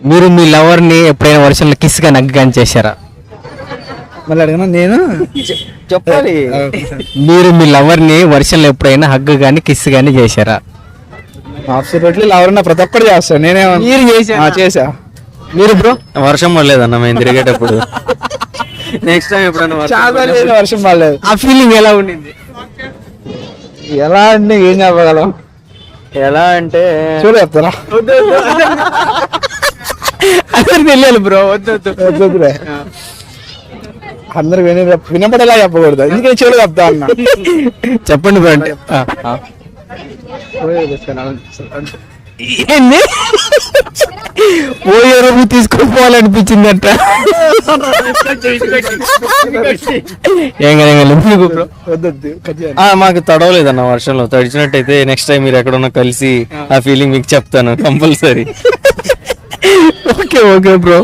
మీరు మీ లవర్ని ఎప్పుడైనా వర్షంలో కిస్గా నగ్గు కానీ చేశారా? మళ్ళీ అడిగినా? నేను? చెప్పాలి. మీరు మీ లవర్ని వర్షంలో ఎప్పుడైనా హగ్గు గాని కిస్ గాని చేశారా? అబ్సల్యూట్లీ ఎవరన్నా ప్రతి ఒక్కటి చేస్తాను నేనే మీరు చేశారా? ఆ, చేసా మీరు బ్రో? వర్షం పడలేదన్న మేము తిరిగేటప్పుడు. నెక్స్ట్ టైం ఎప్పుడైనా వర్షం పడలేదు. ఆ ఫీలింగ్ ఎలా ఉండింది? ఎలా అంటే ఏం చెప్పగలం? ఎలా అంటే చూడ చెప్తారా అందరికి తెలియాలి బ్రో వద్దు వద్దు. అందరు విని వినపడేలా చెప్పకూడదు. ఎందుకని చెడు చెప్తా అన్న. చెప్పండి బ్రో అంటే. ఏంది? ఓ ఎరువు తీసుకొని పోవాలనిపించిందంట. ఏం కదా ఏం కదా. మీకు బ్రో. వద్దొద్దు ఖచ్చితంగా. ఆ, మాకు తడవలేదన్న వర్షంలో. తడిచినట్టయితే నెక్స్ట్ టైం మీరు ఎక్కడున్నా కలిసి ఆ. ఫీలింగ్ మీకు చెప్తాను కంపల్సరీ. Okay okay bro